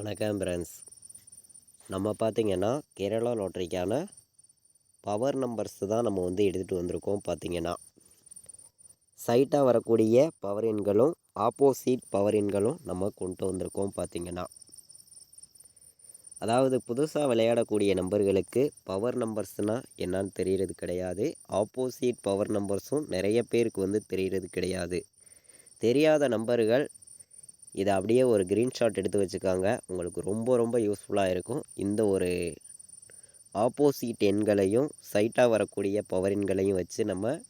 வணக்கம் ஃப்ரெண்ட்ஸ் நம்ம பார்த்திங்கன்னா கேரளா லாட்ரிக்கான பவர் நம்பர்ஸ் தான் நம்ம வந்து எடுத்துகிட்டு வந்திருக்கோம் பார்த்திங்கன்னா சைட்டாக வரக்கூடிய பவர் எண்களும் ஆப்போசிட் பவர் எண்களும் நம்ம கொண்டு வந்திருக்கோம் பார்த்திங்கன்னா அதாவது புதுசாக விளையாடக்கூடிய நம்பர்களுக்கு பவர் நம்பர்ஸ்னால் என்னன்னு தெரிகிறது கிடையாது. ஆப்போசிட் பவர் நம்பர்ஸும் நிறைய பேருக்கு வந்து தெரிகிறது கிடையாது. தெரியாத நம்பர்கள் இதை அப்படியே ஒரு க்ரீன்ஷாட் எடுத்து வச்சுக்காங்க. உங்களுக்கு ரொம்ப ரொம்ப யூஸ்ஃபுல்லாக இருக்கும். இந்த ஒரு ஆப்போசிட் எண்களையும் சைட்டாக வரக்கூடிய பவர் எண்களையும் வச்சு நம்ம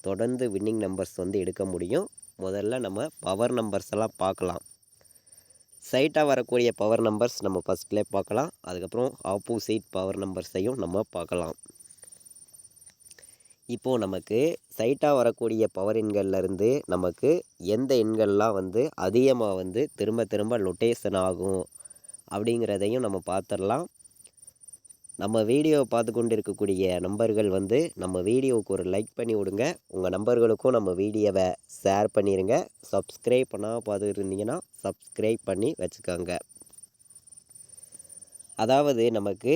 தொடர்ந்து வின்னிங் நம்பர்ஸ் வந்து எடுக்க முடியும். முதல்ல நம்ம பவர் நம்பர்ஸ் எல்லாம் பார்க்கலாம். சைட்டாக வரக்கூடிய பவர் நம்பர்ஸ் நம்ம ஃபஸ்ட்லேயே பார்க்கலாம். அதுக்கப்புறம் ஆப்போசிட் பவர் நம்பர்ஸையும் நம்ம பார்க்கலாம். இப்போது நமக்கு சைட்டாக வரக்கூடிய பவர் எண்கள்லேருந்து நமக்கு எந்த எண்கள்லாம் வந்து அதிகமாக வந்து திரும்ப திரும்ப லொட்டேஷன் ஆகும் அப்படிங்கிறதையும் நம்ம பார்த்துடலாம். நம்ம வீடியோவை பார்த்து கொண்டு இருக்கக்கூடிய நம்பர்கள் வந்து நம்ம வீடியோவுக்கு ஒரு லைக் பண்ணி விடுங்க. உங்கள் நம்பர்களுக்கும் நம்ம வீடியோவை ஷேர் பண்ணிடுங்க சப்ஸ்கிரைப் பண்ணால் பார்த்துட்டு இருந்தீங்கன்னா சப்ஸ்கிரைப் பண்ணி வச்சுக்கோங்க. அதாவது நமக்கு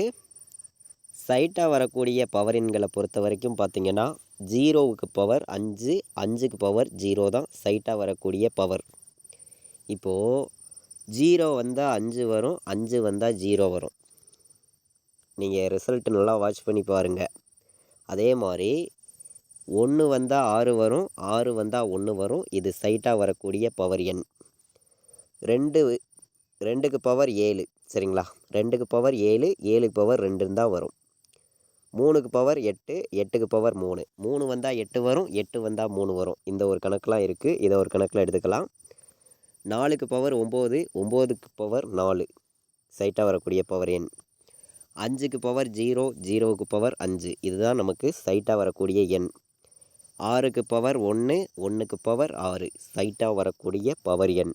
சைட்டாக வரக்கூடிய பவர் எண்களை பொறுத்த வரைக்கும் பார்த்திங்கன்னா ஜீரோவுக்கு பவர் அஞ்சு அஞ்சுக்கு பவர் ஜீரோ தான் சைட்டாக வரக்கூடிய பவர் இப்போது ஜீரோ வந்தால் அஞ்சு வரும் அஞ்சு வந்தால் ஜீரோ வரும். நீங்கள் ரிசல்ட் நல்லா வாட்ச் பண்ணி பாருங்கள் அதே மாதிரி ஒன்று வந்தால் ஆறு வரும் ஆறு வந்தால் ஒன்று வரும் இது சைட்டாக வரக்கூடிய பவர் எண். ரெண்டு ரெண்டுக்கு பவர் ஏழு சரிங்களா? ரெண்டுக்கு பவர் ஏழு ஏழுக்கு பவர் ரெண்டு தான் வரும். மூணுக்கு பவர் எட்டு எட்டுக்கு பவர் மூணு. மூணு வந்தால் எட்டு வரும் எட்டு வந்தால் மூணு வரும். இந்த ஒரு கணக்கெலாம் இருக்குது இதை ஒரு கணக்கில் எடுத்துக்கலாம். நாலுக்கு பவர் ஒம்பது ஒம்போதுக்கு பவர் நாலு. சைட்டாக வரக்கூடிய பவர் எண். அஞ்சுக்கு பவர் ஜீரோ ஜீரோவுக்கு பவர் அஞ்சு. இதுதான் நமக்கு சைட்டாக வரக்கூடிய எண். ஆறுக்கு பவர் ஒன்று ஒன்றுக்கு பவர் ஆறு. சைட்டாக வரக்கூடிய பவர் எண்.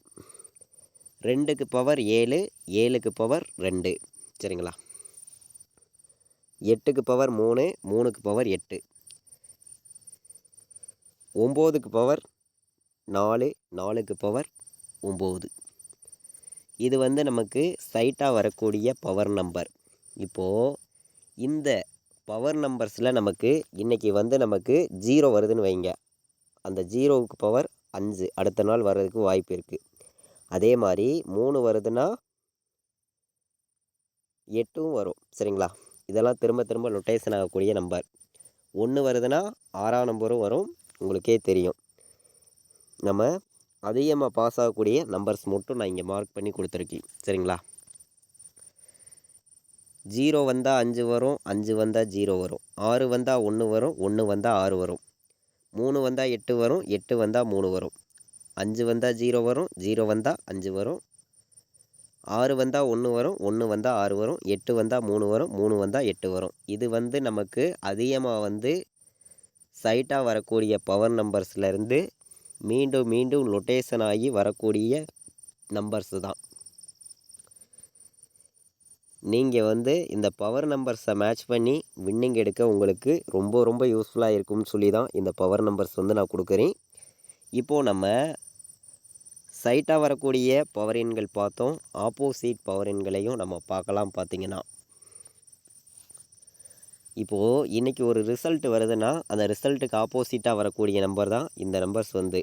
ரெண்டுக்கு பவர் ஏழு ஏழுக்கு பவர் ரெண்டு. சரிங்களா? எட்டுக்கு பவர் மூணு மூணுக்கு பவர் எட்டு. ஒம்போதுக்கு பவர் நாலு நாலுக்கு பவர் ஒம்பது. இது வந்து நமக்கு சைட்டாக வரக்கூடிய பவர் நம்பர் இப்போது இந்த பவர் நம்பர்ஸில் நமக்கு இன்றைக்கி வந்து நமக்கு ஜீரோ வருதுன்னு வைங்க. அந்த ஜீரோவுக்கு பவர் அஞ்சு. அடுத்த நாள் வர்றதுக்கு வாய்ப்பு இருக்குது அதே மாதிரி மூணு வருதுன்னா எட்டும் வரும். சரிங்களா? இதெல்லாம் திரும்ப திரும்ப லொட்டேஷன் ஆகக்கூடிய நம்பர் ஒன்று வருதுன்னா ஆறாம் நம்பரும் வரும். உங்களுக்கே தெரியும். நம்ம அதிகமாக பாஸ் ஆகக்கூடிய நம்பர்ஸ் மட்டும் நான் இங்கே மார்க் பண்ணி கொடுத்துருக்கேன். சரிங்களா? ஜீரோ வந்தால் அஞ்சு வரும் அஞ்சு வந்தால் ஜீரோ வரும். ஆறு வந்தால் ஒன்று வரும் ஒன்று வந்தால் ஆறு வரும். மூணு வந்தால் எட்டு வரும் எட்டு வந்தால் மூணு வரும். அஞ்சு வந்தால் ஜீரோ வரும் ஜீரோ வந்தால் அஞ்சு வரும். ஆறு வந்தால் ஒன்று வரும் ஒன்று வந்தால் ஆறு வரும் எட்டு வந்தால் மூணு வரும் மூணு வந்தால் எட்டு வரும். இது வந்து நமக்கு அதிகமாக வந்து சைட்டாக வரக்கூடிய பவர் நம்பர்ஸ்லேருந்து மீண்டும் மீண்டும் லொட்டேஷன் ஆகி வரக்கூடிய நம்பர்ஸு தான். நீங்கள் வந்து இந்த பவர் நம்பர்ஸை மேட்ச் பண்ணி வின்னிங் எடுக்க உங்களுக்கு ரொம்ப ரொம்ப யூஸ்ஃபுல்லாக இருக்கும்னு சொல்லி தான் இந்த பவர் நம்பர்ஸ் வந்து நான் கொடுக்குறேன். இப்போது நம்ம சைட்டாக வரக்கூடிய பவர் எண்கள் பார்த்தோம். ஆப்போசிட் பவர் எண்களையும் நம்ம பார்க்கலாம் பார்த்திங்கன்னா. இப்போது இன்றைக்கி ஒரு ரிசல்ட் வருதுன்னா அந்த ரிசல்ட்டுக்கு ஆப்போசிட்டாக வரக்கூடிய நம்பர் தான் இந்த நம்பர்ஸ் வந்து.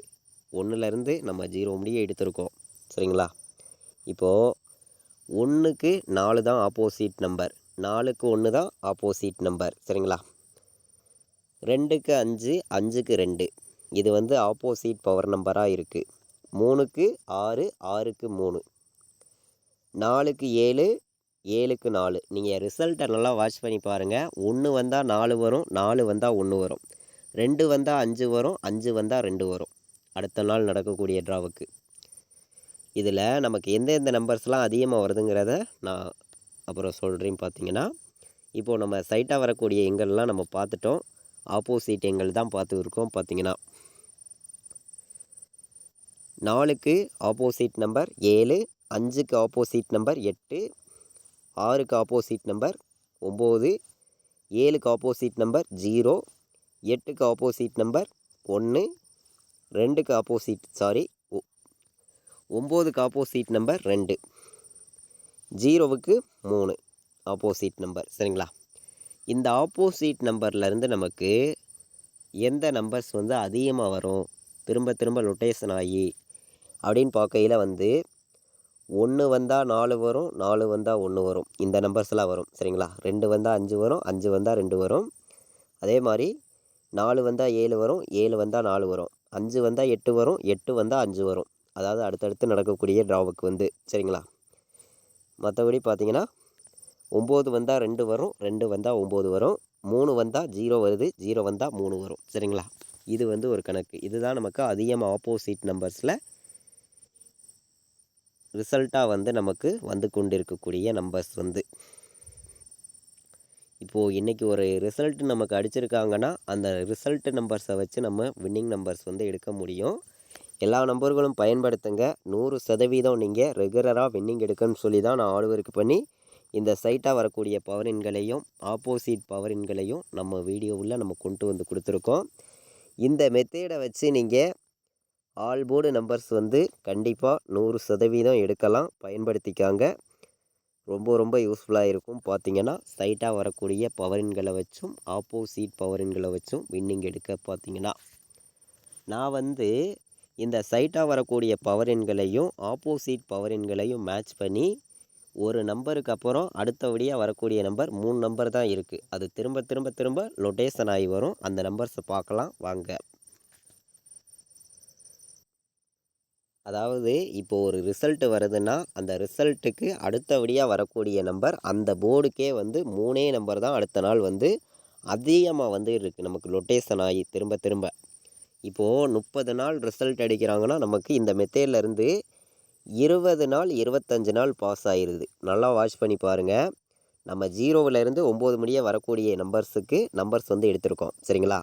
ஒன்றுலேருந்து நம்ம ஜீரோ முடிய எடுத்திருக்கோம். சரிங்களா? இப்போது ஒன்றுக்கு நாலு தான் ஆப்போசிட் நம்பர் நாலுக்கு ஒன்று தான் ஆப்போசிட் நம்பர் சரிங்களா? ரெண்டுக்கு அஞ்சு அஞ்சுக்கு ரெண்டு. இது வந்து ஆப்போசிட் பவர் நம்பராக இருக்குது மூணுக்கு ஆறு ஆறுக்கு மூணு. நாலுக்கு ஏழு ஏழுக்கு நாலு. நீங்கள் ரிசல்ட்டை நல்லா வாட்ச் பண்ணி பாருங்கள் ஒன்று வந்தால் நாலு வரும் நாலு வந்தால் ஒன்று வரும். ரெண்டு வந்தால் அஞ்சு வரும் அஞ்சு வந்தால் ரெண்டு வரும். அடுத்த நாள் நடக்கக்கூடிய ட்ராவுக்கு இதில் நமக்கு எந்தெந்த நம்பர்ஸ்லாம் அதிகமாக வருதுங்கிறத நான் அப்புறம் சொல்கிறேன் பார்த்தீங்கன்னா இப்போது நம்ம சைட்டாக வரக்கூடிய எங்கள்லாம் நம்ம பார்த்துட்டோம் ஆப்போசிட் எங்கள் தான் பார்த்துருக்கோம் பார்த்தீங்கன்னா நாலுக்கு ஆப்போசிட் நம்பர் ஏழு அஞ்சுக்கு ஆப்போசிட் நம்பர் எட்டு ஆறுக்கு ஆப்போசிட் நம்பர் ஒம்பது ஏழுக்கு ஆப்போசிட் நம்பர் ஜீரோ எட்டுக்கு ஆப்போசிட் நம்பர் ஒன்று ரெண்டுக்கு ஆப்போசிட் சாரி ஒம்போதுக்கு ஆப்போசிட் நம்பர் ரெண்டு. ஜீரோவுக்கு மூணு ஆப்போசிட் நம்பர் சரிங்களா? இந்த ஆப்போசிட் நம்பர்லேருந்து நமக்கு எந்த நம்பர்ஸ் வந்து அதிகமாக வரும்? திரும்ப திரும்ப ரொட்டேஷன் ஆகி அப்படின்னு பார்க்கையில் வந்து ஒன்று வந்தால் நாலு வரும் நாலு வந்தால் ஒன்று வரும். இந்த நம்பர்ஸ்லாம் வரும் சரிங்களா? ரெண்டு வந்தால் அஞ்சு வரும் அஞ்சு வந்தால் ரெண்டு வரும். அதே மாதிரி நாலு வந்தால் ஏழு வரும் ஏழு வந்தால் நாலு வரும். அஞ்சு வந்தால் எட்டு வரும் எட்டு வந்தால் அஞ்சு வரும். அதாவது அடுத்தடுத்து நடக்கக்கூடிய ட்ராவுக்கு வந்து சரிங்களா? மற்றபடி பார்த்தீங்கன்னா ஒம்பது வந்தால் ரெண்டு வரும் ரெண்டு வந்தால் ஒம்பது வரும். மூணு வந்தால் ஜீரோ வருது ஜீரோ வந்தால் மூணு வரும் சரிங்களா? இது வந்து ஒரு கணக்கு. இதுதான் நமக்கு அதிகமாக ஆப்போசிட் நம்பர்ஸில் ரிசல்ட்டாக வந்து நமக்கு வந்து கொண்டிருக்கக்கூடிய நம்பர்ஸ் வந்து. இப்போது இன்றைக்கி ஒரு ரிசல்ட் நமக்கு அடிச்சிருக்காங்கன்னா அந்த ரிசல்ட் நம்பர்ஸை வச்சு நம்ம வின்னிங் நம்பர்ஸ் வந்து எடுக்க முடியும். எல்லா நம்பர்களும் பயன்படுத்துங்க. நூறு சதவீதம் நீங்கள் ரெகுலராக வின்னிங் எடுக்கணும்னு சொல்லி தான் நான் ஆர்டருக்கு பண்ணி இந்த சைட்டாக வரக்கூடிய பவர் ஆப்போசிட் பவர் நம்ம வீடியோவில் நம்ம கொண்டு வந்து கொடுத்துருக்கோம். இந்த மெத்தேடை வச்சு நீங்கள் ஆல் போர்டு நம்பர்ஸ் வந்து கண்டிப்பாக நூறு சதவீதம் எடுக்கலாம். பயன்படுத்திக்காங்க. ரொம்ப ரொம்ப யூஸ்ஃபுல்லாக இருக்கும். பார்த்தீங்கன்னா சைட்டாக வரக்கூடிய பவரின்களை வச்சும் ஆப்போசிட் பவரின்களை வச்சும் வின்னிங் எடுக்க பார்த்தீங்கன்னா நான் வந்து இந்த சைட்டாக வரக்கூடிய பவர் ஆப்போசிட் பவரின்களையும் மேட்ச் பண்ணி ஒரு நம்பருக்கு அப்புறம் அடுத்தபடியாக வரக்கூடிய நம்பர் மூணு நம்பர் தான் இருக்குது அது திரும்ப திரும்ப திரும்ப லொட்டேஷன் ஆகி வரும். அந்த நம்பர்ஸை பார்க்கலாம். வாங்க. அதாவது இப்போ ஒரு ரிசல்ட்டு வருதுன்னா அந்த ரிசல்ட்டுக்கு அடுத்தபடியாக வரக்கூடிய நம்பர் அந்த போர்டுக்கே வந்து மூணே நம்பர் தான் அடுத்த நாள் வந்து அதிகமாக வந்து இருக்குது நமக்கு லொட்டேஷன் ஆகி திரும்ப திரும்ப. இப்போது முப்பது நாள் ரிசல்ட் அடிக்கிறாங்கன்னா நமக்கு இந்த மெத்தேட்லேருந்து இருபது நாள் இருபத்தஞ்சு நாள் பாஸ் ஆயிடுது நல்லா வாட்ச் பண்ணி பாருங்கள் நம்ம ஜீரோவிலேருந்து ஒம்பது முடிய வரக்கூடிய நம்பர்ஸுக்கு நம்பர்ஸ் வந்து எடுத்திருக்கோம். சரிங்களா?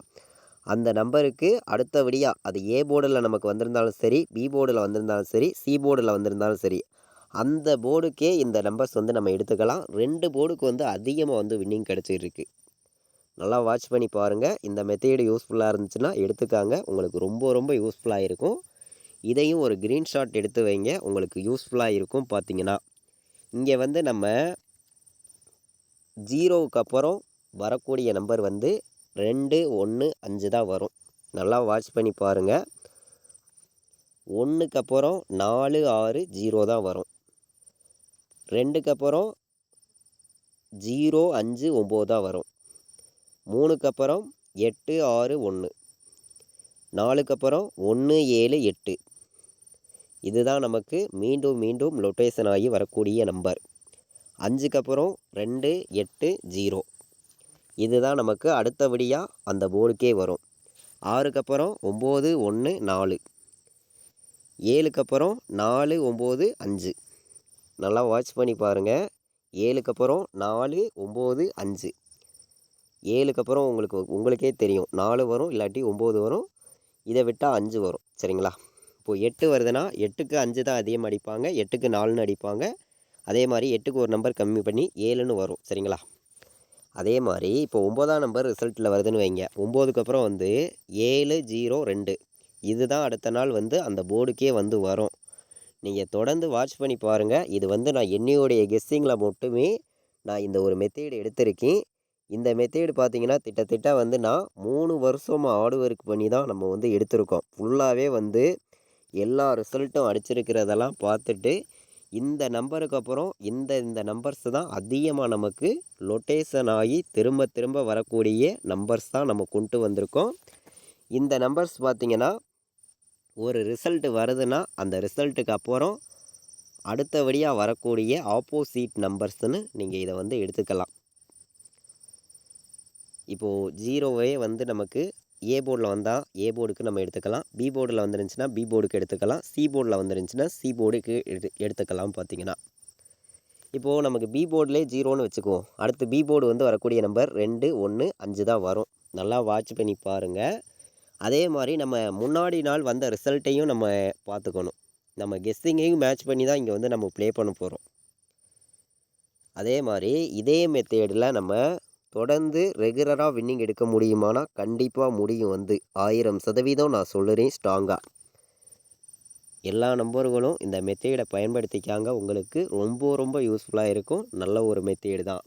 அந்த நம்பருக்கு அடுத்தபடியாக அது ஏ போர்டில் நமக்கு வந்திருந்தாலும் சரி பி போர்டில் வந்திருந்தாலும் சரி சி போர்டில் வந்திருந்தாலும் சரி அந்த போர்டுக்கே இந்த நம்பர்ஸ் வந்து நம்ம எடுத்துக்கலாம். ரெண்டு போர்டுக்கு வந்து அதிகமாக வந்து வின்னிங் கிடச்சிருக்கு. நல்லா வாட்ச் பண்ணி பாருங்கள் இந்த மெத்தேடு யூஸ்ஃபுல்லாக இருந்துச்சுன்னா எடுத்துக்காங்க. உங்களுக்கு ரொம்ப ரொம்ப யூஸ்ஃபுல்லாக இருக்கும். இதையும் ஒரு க்ரீன்ஷாட் எடுத்து வைங்க. உங்களுக்கு யூஸ்ஃபுல்லாக இருக்கும் பார்த்தீங்கன்னா. இங்கே வந்து நம்ம ஜீரோவுக்கு அப்புறம் வரக்கூடிய நம்பர் வந்து ரெண்டு ஒன்று அஞ்சு தான் வரும். நல்லா வாட்ச் பண்ணி பாருங்கள் ஒன்றுக்கு அப்புறம் நாலு ஆறு ஜீரோ தான் வரும். ரெண்டுக்கு அப்புறம் ஜீரோ அஞ்சு ஒம்பது தான் வரும். மூணுக்கு அப்புறம் எட்டு ஆறு ஒன்று நாலுக்கு அப்புறம் ஒன்று ஏழு எட்டு. இதுதான் நமக்கு மீண்டும் மீண்டும் லொட்டேஷன் ஆகி வரக்கூடிய நம்பர் அஞ்சுக்கு அப்புறம் ரெண்டு எட்டு ஜீரோ இதுதான் நமக்கு அடுத்தபடியாக அந்த போர்டுக்கே வரும். ஆறுக்கு அப்புறம் ஒம்பது ஒன்று நாலு. ஏழுக்கு அப்புறம் நாலு ஒம்பது அஞ்சு. நல்லா வாட்ச் பண்ணி பாருங்கள் ஏழுக்கு அப்புறம் நாலு ஒம்பது அஞ்சு. ஏழுக்கு அப்புறம் உங்களுக்கு உங்களுக்கே தெரியும். நாலு வரும் இல்லாட்டி ஒம்பது வரும். இதை விட்டால் அஞ்சு வரும். சரிங்களா? இப்போது எட்டு வருதுன்னா எட்டுக்கு அஞ்சு தான் அதிகமாக அடிப்பாங்க. எட்டுக்கு நாலுன்னு அடிப்பாங்க. அதே மாதிரி எட்டுக்கு ஒரு நம்பர் கம்மி பண்ணி ஏழுன்னு வரும். சரிங்களா? அதே மாதிரி இப்போ ஒம்போதாம் நம்பர் ரிசல்ட்டில் வருதுன்னு வைங்க. ஒம்போதுக்கு அப்புறம் வந்து ஏழு ஜீரோ ரெண்டு. இதுதான் அடுத்த நாள் வந்து அந்த போர்டுக்கே வந்து வரும். நீங்கள் தொடர்ந்து வாட்ச் பண்ணி பாருங்கள் இது வந்து நான் என்னையோடைய கெஸ்ஸிங்கில் மட்டுமே நான் இந்த ஒரு மெத்தேடு எடுத்திருக்கேன். இந்த மெத்தேடு பார்த்தீங்கன்னா திட்டத்திட்ட வந்து நான் மூணு வருஷமாக ஆடு ஒர்க் பண்ணி தான் நம்ம வந்து எடுத்திருக்கோம். ஃபுல்லாகவே வந்து எல்லா ரிசல்ட்டும் அடிச்சிருக்கிறதெல்லாம் பார்த்துட்டு இந்த நம்பருக்கு அப்புறம் இந்த இந்த நம்பர்ஸ் தான் அதிகமாக நமக்கு லொட்டேஷன் ஆகி திரும்ப திரும்ப வரக்கூடிய நம்பர்ஸ் தான் நம்ம கொண்டு வந்திருக்கோம். இந்த நம்பர்ஸ் பார்த்திங்கன்னா ஒரு ரிசல்ட் வருதுன்னா அந்த ரிசல்ட்டுக்கு அப்புறம் அடுத்தபடியாக வரக்கூடிய ஆப்போசிட் நம்பர்ஸ்னு நீங்கள் இதை வந்து எடுத்துக்கலாம். இப்போது ஜீரோவே வந்து நமக்கு ஏ போர்டில் வந்தால் ஏ போர்டுக்கு நம்ம எடுத்துக்கலாம். பி போர்டில் வந்துருந்துச்சுன்னா பி போர்டுக்கு எடுத்துக்கலாம். சி போர்டில் வந்துருந்துச்சுன்னா சி போர்டுக்கு எடு எடுத்துக்கலாம் பார்த்தீங்கன்னா இப்போது நமக்கு பி போர்டிலே ஜீரோன்னு வச்சுக்குவோம். அடுத்து பி போர்டு வந்து வரக்கூடிய நம்பர் ரெண்டு ஒன்று அஞ்சு தான் வரும். நல்லா வாட்ச் பண்ணி பாருங்கள் அதே மாதிரி நம்ம முன்னாடி நாள் வந்த ரிசல்ட்டையும் நம்ம பார்த்துக்கணும் நம்ம கெஸ்ஸிங்கையும் மேட்ச் பண்ணி தான் இங்கே வந்து நம்ம ப்ளே பண்ண போகிறோம் அதே மாதிரி இதே மெத்தேடில் நம்ம தொடர்ந்து ரெகுலராக வின்னிங் எடுக்க முடியுமானா கண்டிப்பாக முடியும் வந்து. ஆயிரம் சதவீதம் நான் சொல்லுறேன் ஸ்ட்ராங்காக எல்லா நம்பர்களும் இந்த மெத்தேடை பயன்படுத்திக்காங்க. உங்களுக்கு ரொம்ப ரொம்ப யூஸ்ஃபுல்லாக இருக்கும். நல்ல ஒரு மெத்தேடு தான்.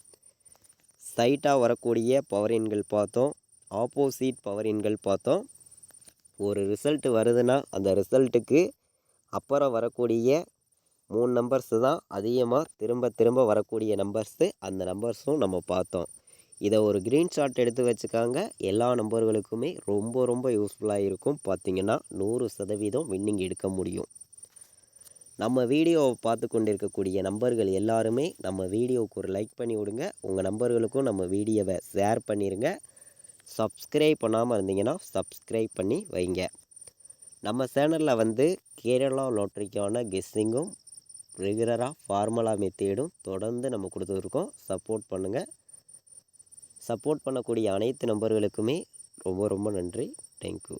சைட்டாக வரக்கூடிய பவர் எண்கள் பார்த்தோம். ஆப்போசிட் பவர் எண்கள் பார்த்தோம். ஒரு ரிசல்ட் வருதுன்னா அந்த ரிசல்ட்டுக்கு அப்புறம் வரக்கூடிய மூணு நம்பர்ஸு தான். அதிகமாக திரும்ப திரும்ப வரக்கூடிய நம்பர்ஸு அந்த நம்பர்ஸும் நம்ம பார்த்தோம். இதை ஒரு க்ரீன்ஷாட் எடுத்து வச்சுக்காங்க. எல்லா நம்பர்களுக்குமே ரொம்ப ரொம்ப யூஸ்ஃபுல்லாக இருக்கும். பார்த்தீங்கன்னா நூறு சதவீதம் வின்னிங் எடுக்க முடியும். நம்ம வீடியோவை பார்த்து கொண்டிருக்கக்கூடிய நம்பர்கள் எல்லாருமே நம்ம வீடியோவுக்கு ஒரு லைக் பண்ணி விடுங்க. உங்கள் நம்பர்களுக்கும் நம்ம வீடியோவை ஷேர் பண்ணிடுங்க சப்ஸ்கிரைப் பண்ணாமல் இருந்தீங்கன்னா சப்ஸ்கிரைப் பண்ணி வைங்க. நம்ம சேனலில் வந்து கேரளா லாட்ரிக்கான கெஸ்ஸிங்கும் ரெகுலராக ஃபார்முலா மெத்தேடும் தொடர்ந்து நம்ம கொடுத்துருக்கோம். சப்போர்ட் பண்ணுங்கள் சப்போர்ட் பண்ணக்கூடிய அனைத்து நம்பர்களுக்குமே ரொம்ப ரொம்ப நன்றி. தேங்க்யூ